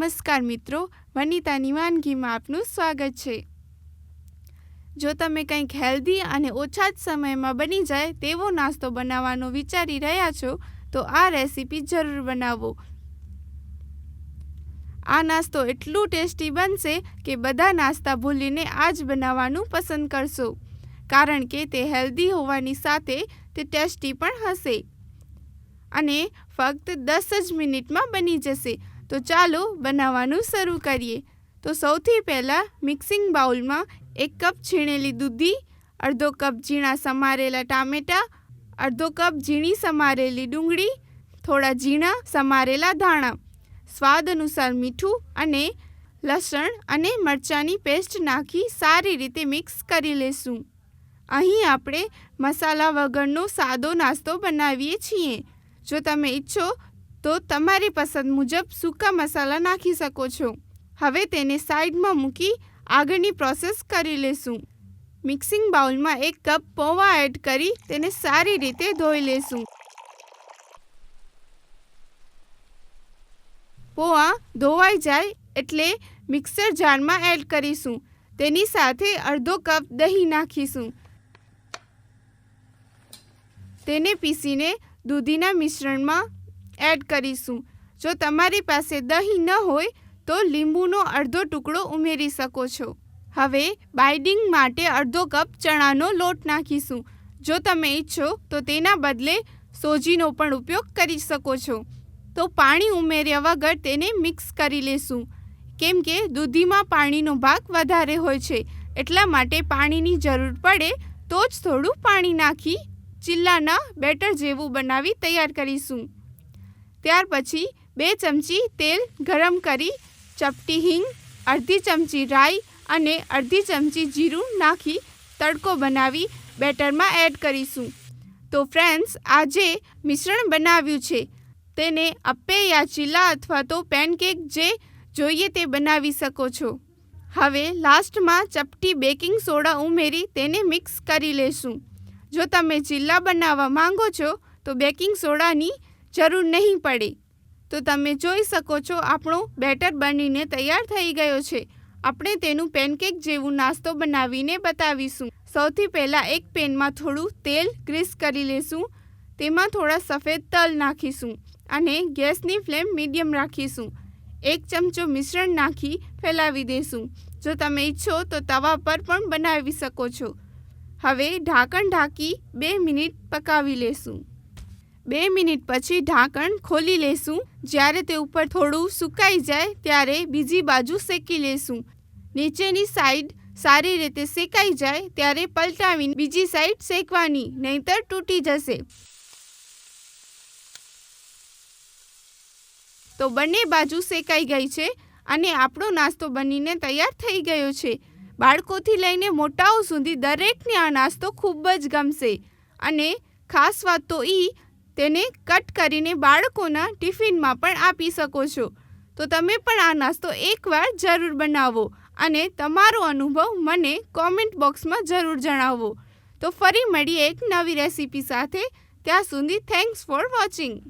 નમસ્કાર મિત્રો વનિતાની વાનગીમાં આપનું સ્વાગત છે. જો તમે કંઈક હેલ્ધી અને ઓછા જ સમયમાં બની જાય તેવો નાસ્તો બનાવવાનો વિચારી રહ્યા છો, તો આ રેસીપી જરૂર બનાવો. આ નાસ્તો એટલું ટેસ્ટી બનશે કે બધા નાસ્તા ભૂલીને આ જ બનાવવાનું પસંદ કરશો, કારણ કે તે હેલ્ધી હોવાની સાથે તે ટેસ્ટી પણ હશે. અને ફક્ત દસ જ મિનિટમાં બની જશે. તો ચાલો બનાવવાનું શરૂ કરીએ. તો સૌથી પહેલાં મિક્સિંગ બાઉલમાં એક કપ છીણેલી દૂધી, અડધો કપ ઝીણા સમારેલા ટામેટાં, અડધો કપ ઝીણી સમારેલી ડુંગળી, થોડા ઝીણા સમારેલા ધાણા. સ્વાદ અનુસાર મીઠું અને લસણ અને મરચાંની પેસ્ટ નાખી સારી રીતે મિક્સ કરી લેશું. અહીં આપણે મસાલા વગરનો સાદો નાસ્તો બનાવીએ છીએ. જો તમે ઈચ્છો તો તમારી પસંદ મુજબ સૂકા મસાલા નાખી શકો છો. હવે તેને સાઈડમાં મૂકી આગળની પ્રોસેસ કરી લેશું. મિક્સિંગ બાઉલમાં એક કપ પૌવા એડ કરી તેને સારી રીતે ધોઈ લેશું. પોવા ધોવાઈ જાય એટલે મિક્સર જારમાં એડ કરીશું. તેની સાથે અડધો કપ દહીં નાખીશું. તેને પીસીને દૂધીના મિશ્રણમાં એડ કરીશું. જો તમારી પાસે દહીં ન હોય, તો લીંબુનો અડધો ટુકડો ઉમેરી શકો છો. હવે બાઇડિંગ માટે અડધો કપ ચણાનો લોટ નાખીશું. જો તમે ઈચ્છો, તો તેના બદલે સોજીનો પણ ઉપયોગ કરી શકો છો. તો પાણી ઉમેર્યા વગર તેને મિક્સ કરી લેશું. કેમ કે દૂધીમાં પાણીનો ભાગ વધારે હોય છે, એટલા માટે પાણીની જરૂર પડે, તો જ થોડું પાણી નાખી ચિલ્લાના બેટર જેવું બનાવી તૈયાર કરીશું. ત્યાર પછી બે ચમચી તેલ ગરમ કરી ચપટી હિંગ, અડધી ચમચી રાઈ અને અડધી ચમચી જીરું નાખી તડકો બનાવી બેટરમાં એડ કરીશું. તો ફ્રેન્ડ્સ, આજે મિશ્રણ બનાવ્યું છે. તેને અપ્પે યા ચીલા અથવા તો પેનકેક જે જોઈએ તે બનાવી શકો છો. હવે લાસ્ટમાં ચપટી બેકિંગ સોડા ઉમેરી તેને મિક્સ કરી લેશું. જો તમે ચીલા બનાવવા માંગો છો, તો બેકિંગ સોડાની જરૂર નહીં પડે. તો તમે જોઈ શકો છો આપણો બેટર બનીને તૈયાર થઈ ગયો છે. આપણે તેનું પેનકેક જેવું નાસ્તો બનાવીને બતાવીશું. સૌથી પહેલાં એક પેનમાં થોડું તેલ ગ્રીસ કરી લેશું. તેમાં થોડા સફેદ તલ નાખીશું અને ગેસની ફ્લેમ મીડિયમ રાખીશું. એક ચમચો મિશ્રણ નાખી ફેલાવી દેશું. જો તમે ઈચ્છો તો તવા પર પણ બનાવી શકો છો. હવે ઢાંકણ ઢાંકી બે મિનિટ પકાવી લેશું. બે મિનિટ પછી ઢાંકણ ખોલી લેશું. જ્યારે તે ઉપર થોડું સુકાઈ જાય ત્યારે બીજી બાજુ શેકી લેશું. નીચેની સાઈડ સારી રીતે શેકાઈ જાય ત્યારે પલટાવીને બીજી સાઈડ શેકવાની, નહીતર તૂટી જશે. તો બંને બાજુ શેકાઈ ગઈ છે અને આપણો નાસ્તો બનીને તૈયાર થઈ ગયો છે. બાળકોથી લઈને મોટાઓ સુધી દરેકને આ નાસ્તો ખૂબ જ ગમશે. અને ખાસ વાત તો એ તેને કટ કરીને બાળકોના ટિફિનમાં પણ આપી શકો છો. તો તમે પણ આ નાસ્તો એકવાર જરૂર બનાવો અને તમારો અનુભવ મને કોમેન્ટ બોક્સમાં જરૂર જણાવો. તો ફરી મળીએ એક નવી રેસીપી સાથે. ત્યાં સુધી થેન્ક્સ ફોર વોચિંગ